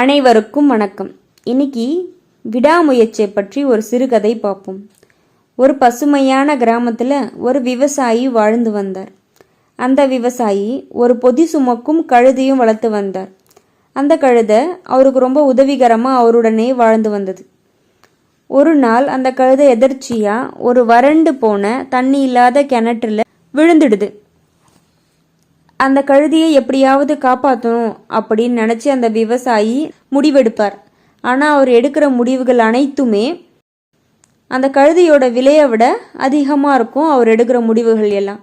அனைவருக்கும் வணக்கம். இன்னைக்கு விடாமுயற்சியை பற்றி ஒரு சிறுகதை பார்ப்போம். ஒரு பசுமையான கிராமத்தில் ஒரு விவசாயி வாழ்ந்து வந்தார். அந்த விவசாயி ஒரு பொதி சுமக்கும் கழுதையும் வளர்த்து வந்தார். அந்த கழுதை அவருக்கு ரொம்ப உதவிகரமாக அவருடனே வாழ்ந்து வந்தது. ஒரு நாள் அந்த கழுதை எதர்ச்சியாக ஒரு வறண்டு போன தண்ணி இல்லாத கிணற்றில் விழுந்துடுது. அந்த கழுதியை எப்படியாவது காப்பாற்றணும் அப்படின்னு நினச்சி அந்த விவசாயி முடிவெடுப்பார். ஆனால் அவர் எடுக்கிற முடிவுகள் அனைத்துமே அந்த கழுதியோட விலையை விட அதிகமாக இருக்கும் அவர் எடுக்கிற முடிவுகள் எல்லாம்.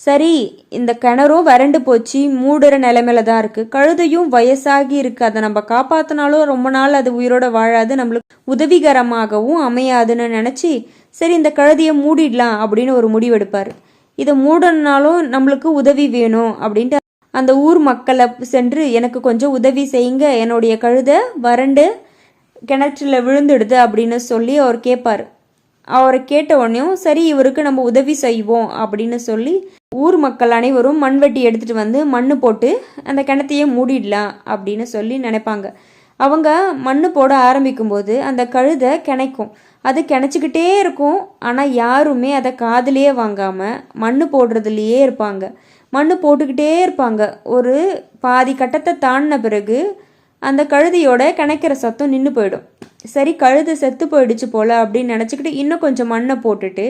சரி இந்த கிணறும் வறண்டு போச்சு மூடுற நிலைமையில தான் இருக்குது கழுதையும் வயசாகி இருக்கு. அதை நம்ம காப்பாற்றினாலும் ரொம்ப நாள் அது உயிரோட வாழாது நம்மளுக்கு உதவிகரமாகவும் அமையாதுன்னு நினச்சி சரி இந்த கழுதியை மூடிடலாம் அப்படின்னு ஒரு முடிவெடுப்பார். இதை மூடனாலும் நம்மளுக்கு உதவி வேணும் அப்படின்ட்டு அந்த ஊர் மக்களை சென்று எனக்கு கொஞ்சம் உதவி செய்யுங்க என்னுடைய கழுதை வறண்டு கிணற்றில் விழுந்துடுது அப்படின்னு சொல்லி அவர் கேட்பார் அவரை கேட்ட உடனேயும் சரி இவருக்கு நம்ம உதவி செய்வோம் அப்படின்னு சொல்லி ஊர் மக்கள் அனைவரும் மண்வெட்டி எடுத்துட்டு வந்து மண் போட்டு அந்த கிணத்தையே மூடிடலாம் அப்படின்னு சொல்லி நினைப்பாங்க. அவங்க மண்ணு போட ஆரம்பிக்கும்போது அந்த கழுதை கிணைக்கும். அது கிணச்சிக்கிட்டே இருக்கும். ஆனால் யாருமே அதை காதலியே வாங்காமல் மண்ணு போடுறதுலையே இருப்பாங்க. மண்ணு போட்டுக்கிட்டே இருப்பாங்க. ஒரு பாதி கட்டத்தை தாண்டின பிறகு அந்த கழுதையோட கிணைக்கிற சத்தம் நின்று போயிடும். சரி கழுதை செத்து போயிடுச்சு போல் அப்படின்னு நினச்சிக்கிட்டு இன்னும் கொஞ்சம் மண்ணை போட்டுட்டு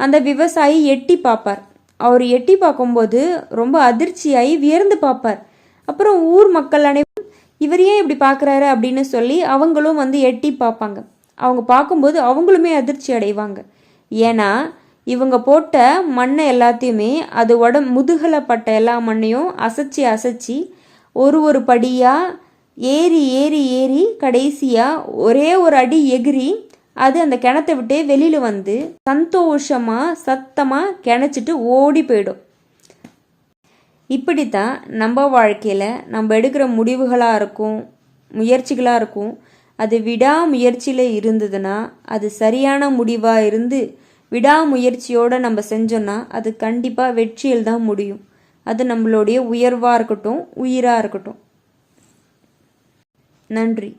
அந்த விவசாயி எட்டி பார்ப்பார். அவர் எட்டி பார்க்கும்போது ரொம்ப அதிர்ச்சியாகி வியர்ந்து பார்ப்பார். அப்புறம் ஊர் மக்கள் அனைவரும் இவர் ஏன் இப்படி பார்க்குறாரு அப்படின்னு சொல்லி அவங்களும் வந்து எட்டி பார்ப்பாங்க. அவங்க பார்க்கும்போது அவங்களுமே அதிர்ச்சி அடைவாங்க. ஏன்னா இவங்க போட்ட மண்ணை எல்லாத்தையுமே அது உடம் முதுகலை பட்ட எல்லா மண்ணையும் அசைச்சி அசைச்சி ஒரு ஒரு படியாக ஏறி ஏறி ஏறி கடைசியாக ஒரே ஒரு அடி எகிரி அது அந்த கிணத்தை விட்டே வெளியில் வந்து சந்தோஷமாக சத்தமாக கிணச்சிட்டு ஓடி போயிடும். இப்படித்தான் நம்ம வாழ்க்கையில் நம்ம எடுக்கிற முடிவுகளாக இருக்கும் முயற்சிகளாக இருக்கும். அது விடாமுயற்சியில் இருந்ததுன்னா அது சரியான முடிவாக இருந்து விடாமுயற்சியோடு நம்ம செஞ்சோன்னா அது கண்டிப்பாக வெற்றியில் தான் முடியும். அது நம்மளுடைய உயர்வாக இருக்கட்டும் உயிராக இருக்கட்டும். நன்றி.